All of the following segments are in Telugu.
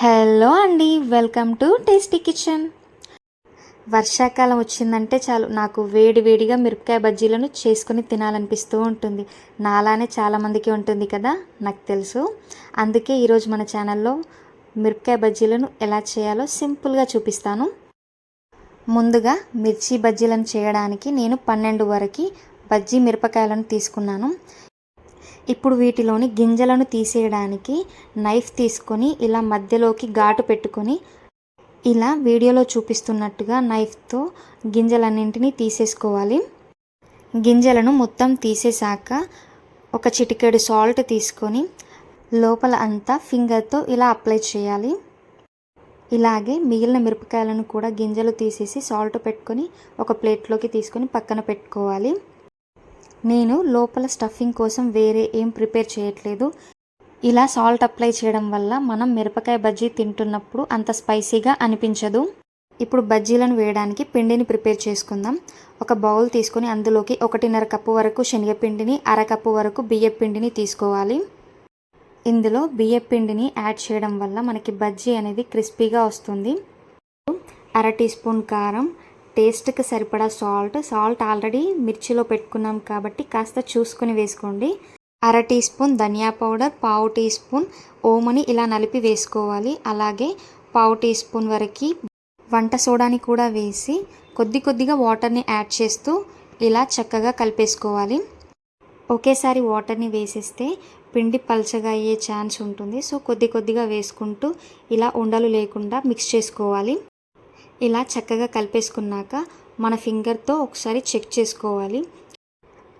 హలో అండి వెల్కమ్ టు టేస్టీ కిచెన్. వర్షాకాలం వచ్చిందంటే చాలు నాకు వేడి వేడిగా మిరపకాయ బజ్జీలను చేసుకుని తినాలనిపిస్తూ ఉంటుంది. నాలానే చాలామందికి ఉంటుంది కదా నాకు తెలుసు. అందుకే ఈరోజు మన ఛానల్లో మిరపకాయ బజ్జీలను ఎలా చేయాలో సింపుల్గా చూపిస్తాను. ముందుగా మిర్చి బజ్జీలను చేయడానికి నేను పన్నెండు వరకు బజ్జీ మిరపకాయలను తీసుకున్నాను. ఇప్పుడు వీటిలోని గింజలను తీసేయడానికి నైఫ్ తీసుకొని ఇలా మధ్యలోకి ఘాటు పెట్టుకొని ఇలా వీడియోలో చూపిస్తున్నట్టుగా నైఫ్తో గింజలన్నింటినీ తీసేసుకోవాలి. గింజలను మొత్తం తీసేశాక ఒక చిటికెడు సాల్ట్ తీసుకొని లోపల అంతా ఫింగర్తో ఇలా అప్లై చేయాలి. ఇలాగే మిగిలిన మిరపకాయలను కూడా గింజలు తీసేసి సాల్ట్ పెట్టుకొని ఒక ప్లేట్లోకి తీసుకొని పక్కన పెట్టుకోవాలి. నేను లోపల స్టఫింగ్ కోసం వేరే ఏం ప్రిపేర్ చేయట్లేదు. ఇలా సాల్ట్ అప్లై చేయడం వల్ల మనం మిరపకాయ బజ్జీ తింటున్నప్పుడు అంత స్పైసీగా అనిపించదు. ఇప్పుడు బజ్జీలను వేయడానికి పిండిని ప్రిపేర్ చేసుకుందాం. ఒక బౌల్ తీసుకొని అందులోకి ఒకటిన్నర కప్పు వరకు శనగపిండిని అరకప్పు వరకు బియ్య పిండిని తీసుకోవాలి. ఇందులో బియ్య పిండిని యాడ్ చేయడం వల్ల మనకి బజ్జీ అనేది క్రిస్పీగా వస్తుంది. అర టీ స్పూన్ కారం టేస్ట్కి సరిపడా సాల్ట్. సాల్ట్ ఆల్రెడీ మిర్చిలో పెట్టుకున్నాం కాబట్టి కాస్త చూసుకొని వేసుకోండి. అర టీ స్పూన్ ధనియా పౌడర్ పావు టీ స్పూన్ ఓమని ఇలా నలిపి వేసుకోవాలి. అలాగే పావు టీ స్పూన్ వరకు వంట సోడాని కూడా వేసి కొద్ది కొద్దిగా వాటర్ని యాడ్ చేస్తూ ఇలా చక్కగా కలిపేసుకోవాలి. ఒకేసారి వాటర్ని వేసేస్తే పిండి పల్చగా అయ్యే ఛాన్స్ ఉంటుంది. సో కొద్ది కొద్దిగా వేసుకుంటూ ఇలా ఉండలు లేకుండా మిక్స్ చేసుకోవాలి. ఇలా చక్కగా కలిపేసుకున్నాక మన ఫింగర్తో ఒకసారి చెక్ చేసుకోవాలి.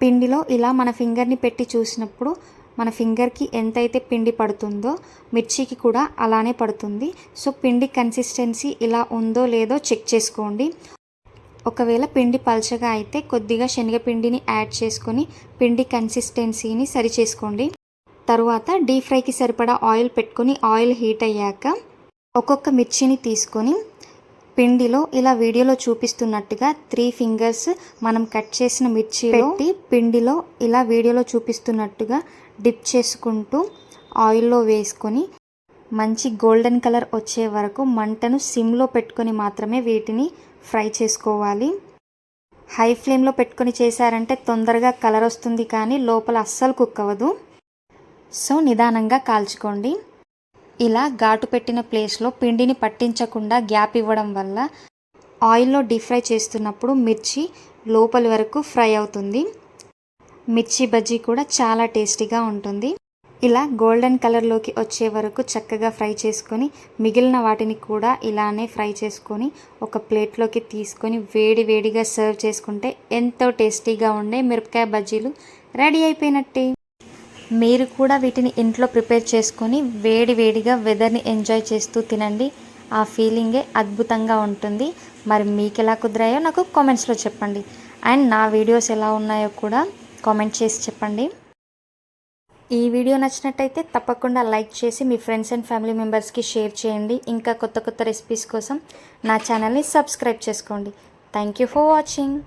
పిండిలో ఇలా మన ఫింగర్ని పెట్టి చూసినప్పుడు మన ఫింగర్కి ఎంతైతే పిండి పడుతుందో మిర్చికి కూడా అలానే పడుతుంది. సో పిండి కన్సిస్టెన్సీ ఇలా ఉందో లేదో చెక్ చేసుకోండి. ఒకవేళ పిండి పల్చగా అయితే కొద్దిగా శనగపిండిని యాడ్ చేసుకొని పిండి కన్సిస్టెన్సీని సరి చేసుకోండి తరువాత డీప్ ఫ్రైకి సరిపడా ఆయిల్ పెట్టుకొని ఆయిల్ హీట్ అయ్యాక ఒక్కొక్క మిర్చిని తీసుకొని పిండిలో ఇలా వీడియోలో చూపిస్తున్నట్టుగా త్రీ ఫింగర్స్ మనం కట్ చేసిన మిర్చి పెట్టి పిండిలో ఇలా వీడియోలో చూపిస్తున్నట్టుగా డిప్ చేసుకుంటూ ఆయిల్లో వేసుకొని మంచి గోల్డెన్ కలర్ వచ్చే వరకు మంటను సిమ్లో పెట్టుకొని మాత్రమే వీటిని ఫ్రై చేసుకోవాలి. హై ఫ్లేమ్లో పెట్టుకొని చేశారంటే తొందరగా కలర్ వస్తుంది కానీ లోపల అస్సలు కుక్ అవ్వదు సో నిదానంగా కాల్చుకోండి. ఇలా ఘాటు పెట్టిన ప్లేస్లో పిండిని పట్టించకుండా గ్యాప్ ఇవ్వడం వల్ల ఆయిల్లో డీప్ ఫ్రై చేస్తున్నప్పుడు మిర్చి లోపలి వరకు ఫ్రై అవుతుంది. మిర్చి బజ్జీ కూడా చాలా టేస్టీగా ఉంటుంది. ఇలా గోల్డెన్ కలర్లోకి వచ్చే వరకు చక్కగా ఫ్రై చేసుకొని మిగిలిన వాటిని కూడా ఇలానే ఫ్రై చేసుకొని ఒక ప్లేట్లోకి తీసుకొని వేడి వేడిగా సర్వ్ చేసుకుంటే ఎంతో టేస్టీగా ఉండే మిరపకాయ బజ్జీలు రెడీ అయిపోయినట్టే. మీరు కూడా వీటిని ఇంట్లో ప్రిపేర్ చేసుకొని వేడి వేడిగా వెదర్ని ఎంజాయ్ చేస్తూ తినండి. ఆ ఫీలింగే అద్భుతంగా ఉంటుంది. మరి మీకు ఎలా కుదిరాయో నాకు కామెంట్స్లో చెప్పండి. అండ్ నా వీడియోస్ ఎలా ఉన్నాయో కూడా కామెంట్ చేసి చెప్పండి. ఈ వీడియో నచ్చినట్టయితే తప్పకుండా లైక్ చేసి మీ ఫ్రెండ్స్ అండ్ ఫ్యామిలీ మెంబర్స్కి షేర్ చేయండి. ఇంకా కొత్త కొత్త రెసిపీస్ కోసం నా ఛానల్ని సబ్స్క్రైబ్ చేసుకోండి. Thank you for watching.